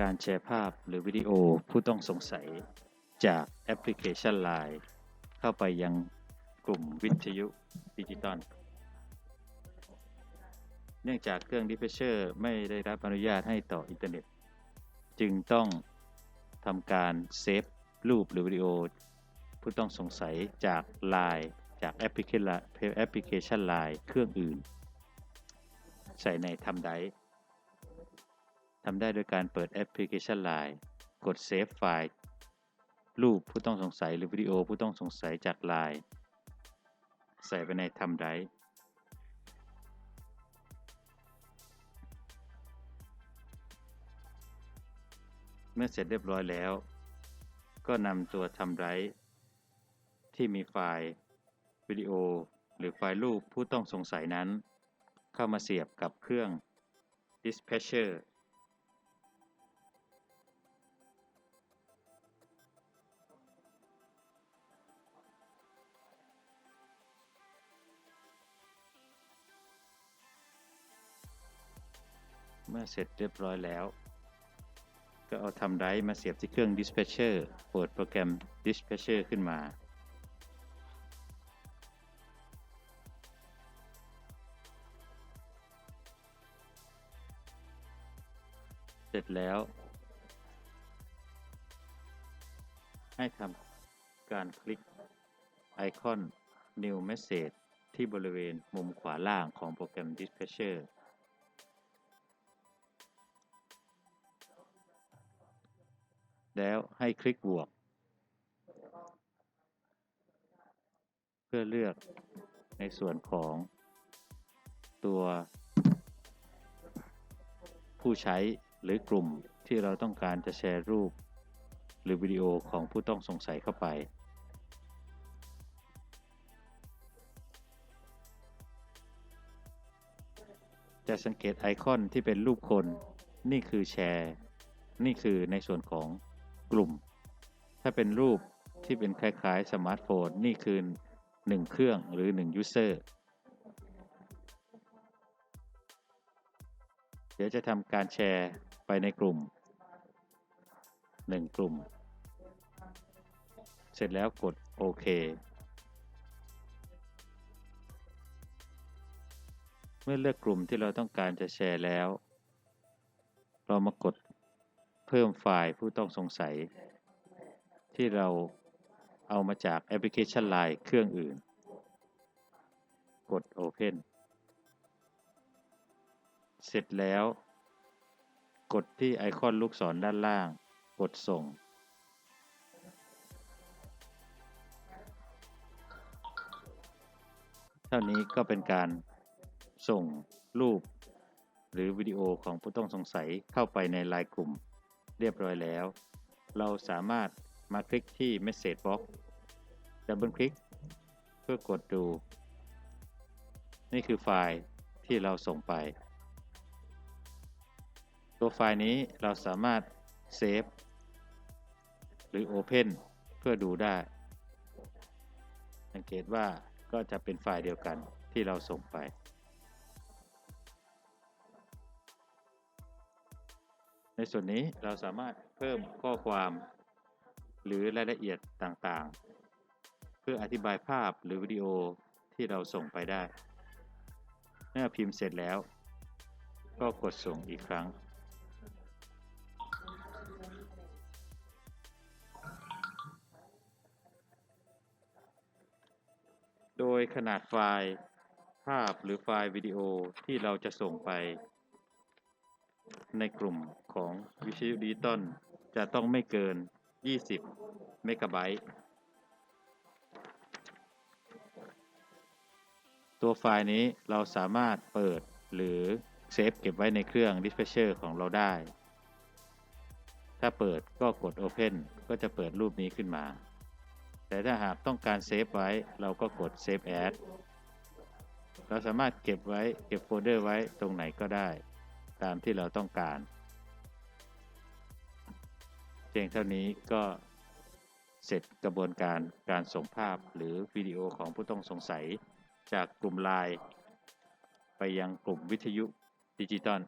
การแชร์ภาพหรือวิดีโอผู้ต้องสงสัยจากแอปพลิเคชัน Line เข้าไปยังกลุ่มวิทยุดิจิตอล เนื่องจากเครื่อง Dispatcher ไม่ได้รับอนุญาตให้ต่ออินเทอร์เน็ต จึงต้องทำการเซฟรูปหรือวิดีโอ ผู้ต้องสงสัยจาก Line จากแอปพลิเคชันแอปพลิเคชัน Line เครื่องอื่น ใส่ในทำไดร์ ทำได้โดยการเปิดแอปพลิเคชัน Line กด Save ไฟล์รูปผู้ต้องสงสัยหรือวิดีโอผู้ต้องสงสัยจาก Line ใส่ไปในทำไดร์เมื่อเสร็จเรียบร้อยแล้ว ก็นำตัวทำไรที่มีไฟล์วิดีโอ หรือไฟล์รูปผู้ต้องสงสัยนั้น เข้ามาเสียบกับเครื่อง Dispatcher เมื่อเสร็จเรียบร้อยแล้ว ก็เอาทำไดร์มาเสียบที่เครื่อง Dispatcher เปิดโปรแกรม Dispatcher ขึ้นมา เสร็จแล้ว ให้ทำการคลิกไอคอน New Message ที่บริเวณมุมขวาล่างของโปรแกรม Dispatcher แล้วให้คลิกบวก เพื่อเลือกในส่วนของตัวผู้ใช้หรือกลุ่มที่เราต้องการจะแชร์รูป หรือวิดีโอของผู้ต้องสงสัยเข้าไปจะสังเกตไอคอนที่เป็นรูปคน นี่คือแชร์ นี่คือในส่วนของ กลุ่ม ถ้าเป็นรูปที่เป็นคล้ายๆสมาร์ทโฟน นี่คือ 1 เครื่องหรือ1 user เดี๋ยวจะทำการแชร์ไปในกลุ่ม 1 กลุ่ม เสร็จแล้วกดโอเคเมื่อเลือกกลุ่มที่เราต้องการจะแชร์แล้ว เรามากด เพิ่มไฟล์ผู้ต้องสงสัย ที่เราเอามาจากแอปพลิเคชัน Line เครื่องอื่น กด Open เสร็จแล้ว กดที่ไอคอนลูกศรด้านล่าง กดส่ง เท่านี้ก็เป็นการส่งรูป หรือวิดีโอของผู้ต้องสงสัยเข้าไปในไลน์กลุ่ม เรียบร้อยแล้ว เราสามารถมาคลิกที่ Message Box ดับเบิลคลิกเพื่อกดดู นี่คือไฟล์ที่เราส่งไป ตัวไฟล์นี้เราสามารถเซฟหรือ Open เพื่อดูได้ สังเกตว่าก็จะเป็นไฟล์เดียวกันที่เราส่งไป ในส่วนนี้เราสามารถเพิ่มข้อความหรือรายละเอียดต่างๆ เพื่ออธิบายภาพหรือวิดีโอที่เราส่งไปได้ เมื่อพิมพ์เสร็จแล้ว ก็กดส่งอีกครั้ง โดยขนาดไฟล์ ภาพหรือไฟล์วิดีโอที่เราจะส่งไป ในกลุ่มของวิทยุดิจิตอลจะต้องไม่เกิน 20 เมกะไบต์ ตัวไฟล์นี้เราสามารถเปิดหรือเซฟเก็บไว้ในเครื่อง Dispatcher ของเราได้ ถ้าเปิดก็กด Open ก็จะเปิดรูปนี้ขึ้นมา แต่ถ้าหากต้องการเซฟไว้เราก็กด Save As เราสามารถเก็บไว้เก็บโฟลเดอร์ไว้ตรงไหนก็ได้ ตามที่เราต้องการเพียงเท่านี้ก็เสร็จกระบวนการการส่งภาพหรือวิดีโอของผู้ต้องสงสัยจากกลุ่มไลน์ไปยังกลุ่มวิทยุดิจิตอล